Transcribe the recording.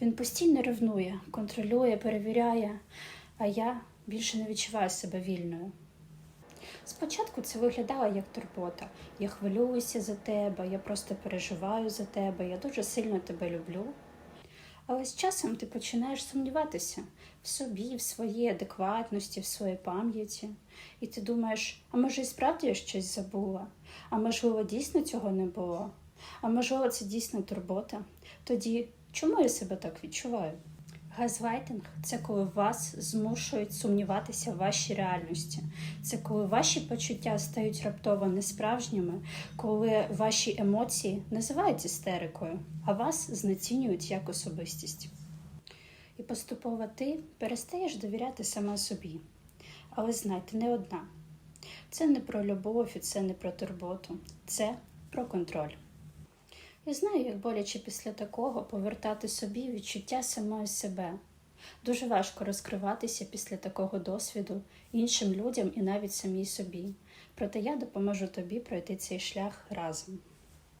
Він постійно ревнує, контролює, перевіряє, а я більше не відчуваю себе вільною. Спочатку це виглядало як турбота. Я хвилююся за тебе, я просто переживаю за тебе, я дуже сильно тебе люблю. Але з часом ти починаєш сумніватися в собі, в своїй адекватності, в своїй пам'яті. І ти думаєш, а може і справді я щось забула? А можливо, дійсно цього не було? А можливо, це дійсно турбота? Тоді чому я себе так відчуваю? Газлайтинг це коли вас змушують сумніватися в вашій реальності. Це коли ваші почуття стають раптово несправжніми, коли ваші емоції називають істерикою, а вас знецінюють як особистість. І поступово ти перестаєш довіряти сама собі. Але знай, ти не одна. Це не про любов і це не про турботу, це про контроль. Я знаю, як боляче після такого повертати собі відчуття самої себе. Дуже важко розкриватися після такого досвіду іншим людям і навіть самій собі. Проте я допоможу тобі пройти цей шлях разом.